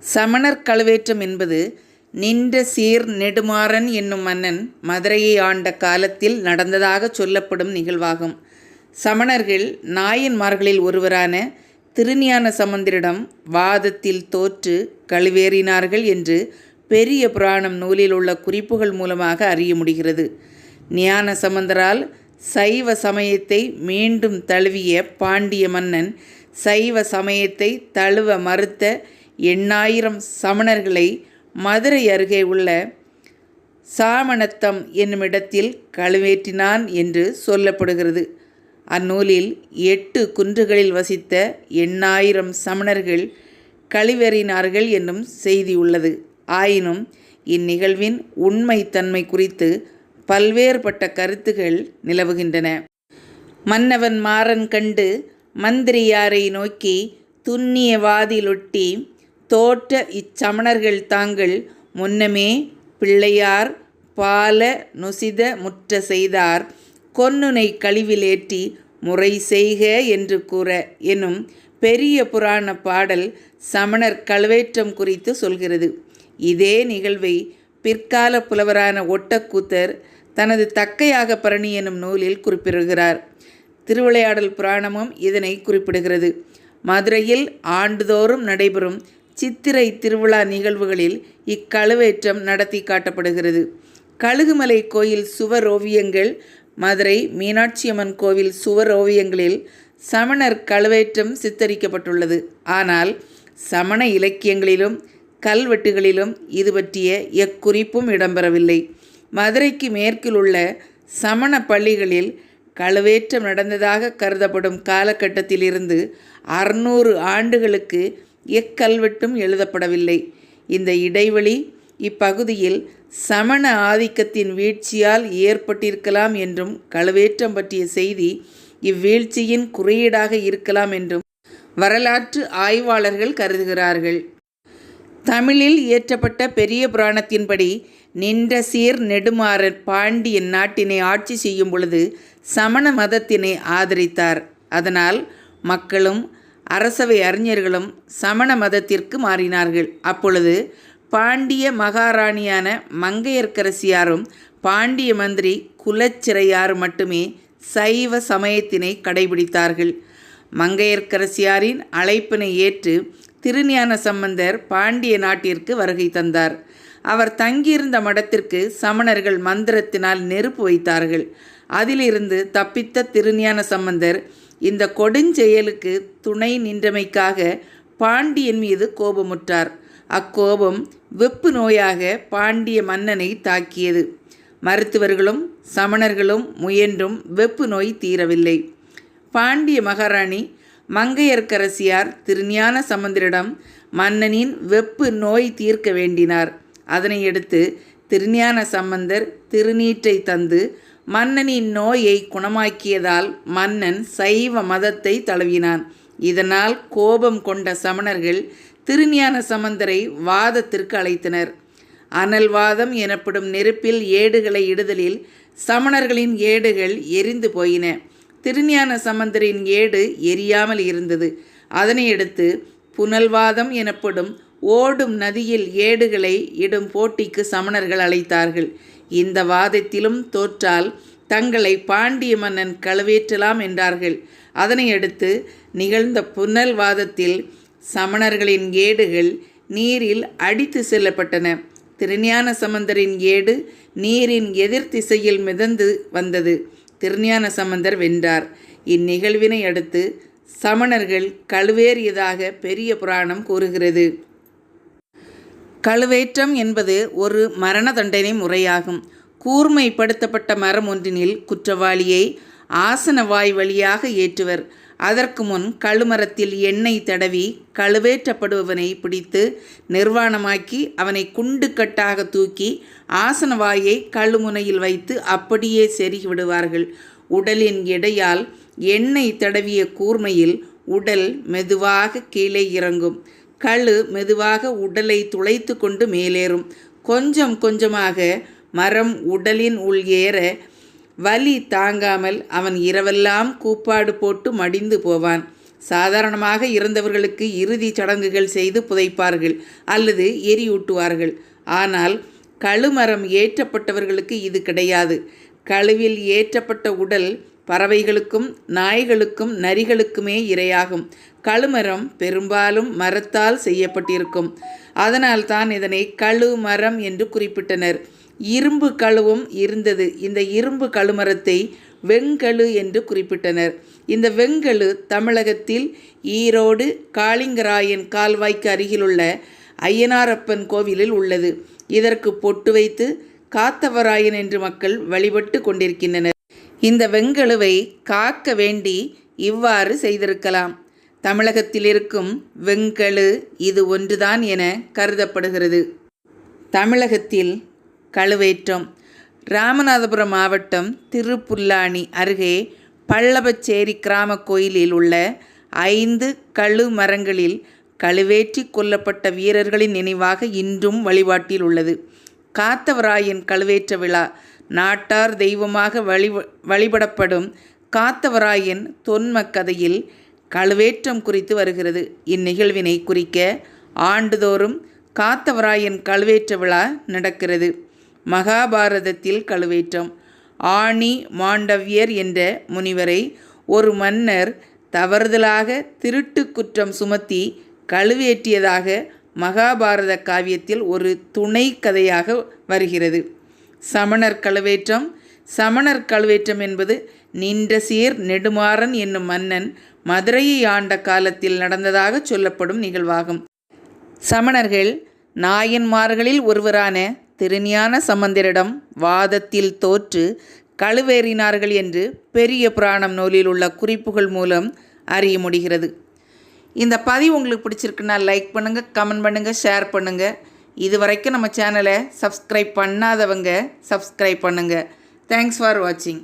சமணர் கழுவேற்றம் என்பது நின்ற சீர் நெடுமாறன் என்னும் மன்னன் மதுரையை ஆண்ட காலத்தில் நடந்ததாகச் சொல்லப்படும் நிகழ்வாகும். சமணர்கள் நாயன்மார்களில் ஒருவரான திருஞான சம்பந்தரிடம் வாதத்தில் தோற்று கழுவேறினார்கள் என்று பெரிய புராணம் நூலில் உள்ள குறிப்புகள் மூலமாக அறிய முடிகிறது. ஞான சமந்தரால் சைவ சமயத்தை மீண்டும் தழுவிய பாண்டிய மன்னன் சைவ சமயத்தை தழுவ மறுத்த எண்ணாயிரம் சமணர்களை மதுரை அருகே உள்ள சாமணத்தம் என்னுமிடத்தில் கழுவேற்றினான் என்று சொல்லப்படுகிறது. அந்நூலில் எட்டு குன்றுகளில் வசித்த எண்ணாயிரம் சமணர்கள் கழிவறினார்கள் என்னும் செய்தி உள்ளது. ஆயினும் இந்நிகழ்வின் உண்மைத்தன்மை குறித்து பல்வேறுபட்ட கருத்துகள் நிலவுகின்றன. மன்னவன் மாறன் கண்டு மந்திரியாரை நோக்கி துண்ணியவாதிலொட்டி தோற்ற இச்சமணர்கள் தாங்கள் முன்னமே பிள்ளையார் பால நொசித முற்ற செய்தார் கொன்னுனை கழிவிலேற்றி முறை செய்க என்று கூற எனும் பெரிய புராண பாடல் சமணர் கழுவேற்றம் குறித்து சொல்கிறது. இதே நிகழ்வை பிற்காலப் புலவரான ஒட்டக்கூத்தர் தனது தக்கையாக பரணி எனும் நூலில் குறிப்பிடுகிறார். திருவிளையாடல் புராணமும் இதனை குறிப்பிடுகிறது. மதுரையில் ஆண்டுதோறும் நடைபெறும் சித்திரை திருவிழா நிகழ்வுகளில் இக்கழுவேற்றம் நடத்தி காட்டப்படுகிறது. கழுகுமலை கோயில் சுவர் ஓவியங்கள் மதுரை மீனாட்சியம்மன் கோவில் சுவர் ஓவியங்களில் சமணர் கழுவேற்றம் சித்தரிக்கப்பட்டுள்ளது. ஆனால் சமண இலக்கியங்களிலும் கல்வெட்டுகளிலும் இது பற்றிய எக்குறிப்பும் இடம்பெறவில்லை. மதுரைக்கு மேற்கில் உள்ள சமண பள்ளிகளில் கழுவேற்றம் நடந்ததாக கருதப்படும் காலகட்டத்திலிருந்து அறுநூறு ஆண்டுகளுக்கு எக்கல்வெட்டும் எழுதப்படவில்லை. இந்த இடைவெளி இப்பகுதியில் சமண ஆதிக்கத்தின் வீழ்ச்சியால் ஏற்பட்டிருக்கலாம் என்றும் கழுவேற்றம் பற்றிய செய்தி இவ்வீழ்ச்சியின் குறியீடாக இருக்கலாம் என்றும் வரலாற்று ஆய்வாளர்கள் கருதுகிறார்கள். தமிழில் இயற்றப்பட்ட பெரிய புராணத்தின்படி நின்ற சீர் நெடுமாறன் பாண்டியன் நாட்டினை ஆட்சி செய்யும் பொழுது சமண மதத்தினை ஆதரித்தார். அதனால் மக்களும் அரசவை அறிஞர்களும் சமண மதத்திற்கு மாறினார்கள். அப்பொழுது பாண்டிய மகாராணியான மங்கையர்க்கரசியாரும் பாண்டிய மந்திரி குலச்சிறையாரும் மட்டுமே சைவ சமயத்தினை கடைபிடித்தார்கள். மங்கையர்க்கரசியாரின் அழைப்பினை ஏற்று திருஞான சம்பந்தர் பாண்டிய நாட்டிற்கு வருகை தந்தார். அவர் தங்கியிருந்த மடத்திற்கு சமணர்கள் மந்திரத்தினால் நெருப்பு வைத்தார்கள். அதிலிருந்து தப்பித்த திருஞான சம்பந்தர் இந்த கொடுஞ்செயலுக்கு துணை நின்றமைக்காக பாண்டியன் மீது கோபமுற்றார். அக்கோபம் வெப்பு நோயாக பாண்டிய மன்னனை தாக்கியது. மருத்துவர்களும் சமணர்களும் முயன்றும் வெப்பு நோய் தீரவில்லை. பாண்டிய மகாராணி மங்கையர்க்கரசியார் திருஞான சம்பந்தரிடம் மன்னனின் வெப்பு நோய் தீர்க்க வேண்டினார். அதனையடுத்து திருஞான சம்பந்தர் திருநீற்றை தந்து மன்னனின் நோயை குணமாக்கியதால் மன்னன் சைவ மதத்தை தழுவினான். இதனால் கோபம் கொண்ட சமணர்கள் திருஞான சமந்தரை வாதத்திற்கு அழைத்தனர். அனல் வாதம் எனப்படும் நெருப்பில் ஏடுகளை இடுதலில் சமணர்களின் ஏடுகள் எரிந்து போயின. திருஞான சமந்தரின் ஏடு எரியாமல் இருந்தது. அதனையடுத்து புனல்வாதம் எனப்படும் ஓடும் நதியில் ஏடுகளை இடும் போட்டிக்கு சமணர்கள் அழைத்தார்கள். இந்த வாதத்திலும் தோற்றால் தங்களை பாண்டிய மன்னன் கழுவேற்றலாம் என்றார்கள். அதனையடுத்து நிகழ்ந்த புனல் வாதத்தில் சமணர்களின் ஏடுகள் நீரில் அடித்து செல்லப்பட்டன. திருஞான சம்பந்தரின் ஏடு நீரின் எதிர் திசையில் மிதந்து வந்தது. திருஞான சம்பந்தர் வென்றார். இந்நிகழ்வினை அடுத்து சமணர்கள் கழுவேறியதாக பெரிய புராணம் கூறுகிறது. கழுவேற்றம் என்பது ஒரு மரண தண்டனை முறையாகும். கூர்மைப்படுத்தப்பட்ட மரம் ஒன்றினில் குற்றவாளியை ஆசன வாய் வழியாக ஏற்றுவர். அதற்கு முன் கழுமரத்தில் எண்ணெய் தடவி கழுவேற்றப்படுபவனை பிடித்து நிர்வாணமாக்கி அவனை குண்டு கட்டாக தூக்கி ஆசன வாயைக் கழுமுனையில் வைத்து அப்படியே செருகி விடுவார்கள். உடலின் எடையால் எண்ணெய் தடவிய கூர்மையில் உடல் மெதுவாக கீழே இறங்கும். கழு மெதுவாக உடலை துளைத்து கொண்டு மேலேறும். கொஞ்சம் கொஞ்சமாக மரம் உடலின் உள் ஏற வலி தாங்காமல் அவன் இரவெல்லாம் கூப்பாடு போட்டு மடிந்து போவான். சாதாரணமாக இறந்தவர்களுக்கு இறுதி சடங்குகள் செய்து புதைப்பார்கள் அல்லது எரியூட்டுவார்கள் ஆனால் கழுமரம் ஏற்றப்பட்டவர்களுக்கு இது கிடையாது கழுவில் ஏற்றப்பட்ட உடல் பறவைகளுக்கும் நாய்களுக்கும் நரிகளுக்குமே இரையாகும். கழுமரம் பெரும்பாலும் மரத்தால் செய்யப்பட்டிருக்கும். அதனால் தான் இதனை கழுமரம் என்று குறிப்பிட்டனர். இரும்பு கழுவும் இருந்தது. இந்த இரும்பு கழுமரத்தை வெங்கழு என்று குறிப்பிட்டனர். இந்த வெங்கழு தமிழகத்தில் ஈரோடு காளிங்கராயன் கால்வாய்க்கு அருகிலுள்ள ஐயனாரப்பன் கோவிலில் உள்ளது. இதற்கு பொட்டு வைத்து காத்தவராயன் என்று மக்கள் வழிபட்டு கொண்டிருக்கின்றனர். இந்த வெங்கழுவை காக்க வேண்டி இவ்வாறு செய்திருக்கலாம். தமிழகத்தில் இருக்கும் வெங்கழு இது ஒன்றுதான் என கருதப்படுகிறது. தமிழகத்தில் கழுவேற்றம் ராமநாதபுரம் மாவட்டம் திருப்புல்லானி அருகே பல்லவச்சேரி கிராம கோயிலில் உள்ள ஐந்து கழு மரங்களில் கழுவேற்றி கொல்லப்பட்ட வீரர்களின் நினைவாக இன்றும் வழிபாட்டில் உள்ளது. காத்தவராயன் கழுவேற்ற விழா நாட்டார் தெய்வமாக வழி வழிபடப்படும் காத்தவராயன் தொன்ம கதையில் கழுவேற்றம் குறித்து வருகிறது. இந்நிகழ்வினை குறிக்க ஆண்டுதோறும் காத்தவராயன் கழுவேற்ற விழா நடக்கிறது. மகாபாரதத்தில் கழுவேற்றம் ஆணி மாண்டவியர் என்ற முனிவரை ஒரு மன்னர் தவறுதலாக திருட்டு குற்றம் சுமத்தி கழுவேற்றியதாக மகாபாரத காவியத்தில் ஒரு துணை கதையாக வருகிறது. சமணர் கழுவேற்றம் சமணர் கழுவேற்றம் என்பது நின்ற சீர் நெடுமாறன் என்னும் மன்னன் மதுரையை ஆண்ட காலத்தில் நடந்ததாக சொல்லப்படும் நிகழ்வாகும். சமணர்கள் நாயன்மார்களில் ஒருவரான திருஞான சம்பந்தரிடம் வாதத்தில் தோற்று கழுவேறினார்கள் என்று பெரிய புராணம் நூலில் உள்ள குறிப்புகள் மூலம் அறிய முடிகிறது. இந்த பதிவு உங்களுக்கு பிடிச்சிருக்குன்னா லைக் பண்ணுங்கள் கமெண்ட் பண்ணுங்கள் ஷேர் பண்ணுங்கள் இது வரைக்கும் நம்ம சேனலை சப்ஸ்கிரைப் பண்ணாதவங்க சப்ஸ்கிரைப் பண்ணுங்கள் தேங்க்ஸ் ஃபார் வாட்சிங்